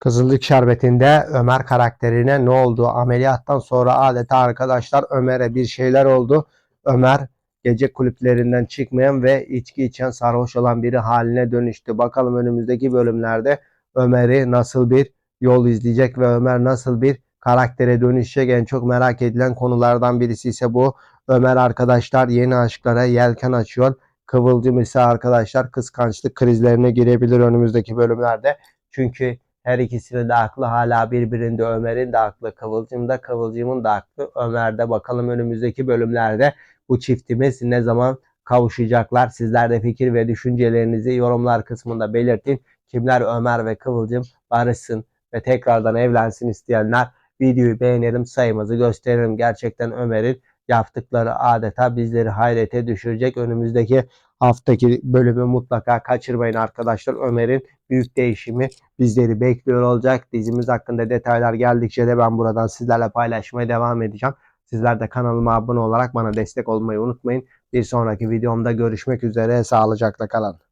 Kızılcık Şerbeti'nde Ömer karakterine ne oldu? Ameliyattan sonra adeta arkadaşlar Ömer'e bir şeyler oldu. Ömer gece kulüplerinden çıkmayan ve içki içen sarhoş olan biri haline dönüştü. Bakalım önümüzdeki bölümlerde Ömer'i nasıl bir yol izleyecek ve Ömer nasıl bir karaktere dönüşecek en çok merak edilen konulardan birisi ise bu. Ömer arkadaşlar yeni aşklara yelken açıyor. Kıvılcım ise arkadaşlar kıskançlık krizlerine girebilir önümüzdeki bölümlerde. Çünkü her ikisinin de aklı hala birbirinde. Ömer'in de aklı, Kıvılcım da, Kıvılcım'ın da aklı Ömer'de. Bakalım önümüzdeki bölümlerde bu çiftimiz ne zaman kavuşacaklar? Sizler de fikir ve düşüncelerinizi yorumlar kısmında belirtin. Kimler Ömer ve Kıvılcım barışsın ve tekrardan evlensin isteyenler videoyu beğenelim, sayımızı gösterelim. Gerçekten Ömer'in yaptıkları adeta bizleri hayrete düşürecek. Önümüzdeki haftaki bölümü mutlaka kaçırmayın arkadaşlar. Ömer'in büyük değişimi bizleri bekliyor olacak. Dizimiz hakkında detaylar geldikçe de ben buradan sizlerle paylaşmaya devam edeceğim. Sizler de kanalıma abone olarak bana destek olmayı unutmayın. Bir sonraki videomda görüşmek üzere. Sağlıcakla kalın.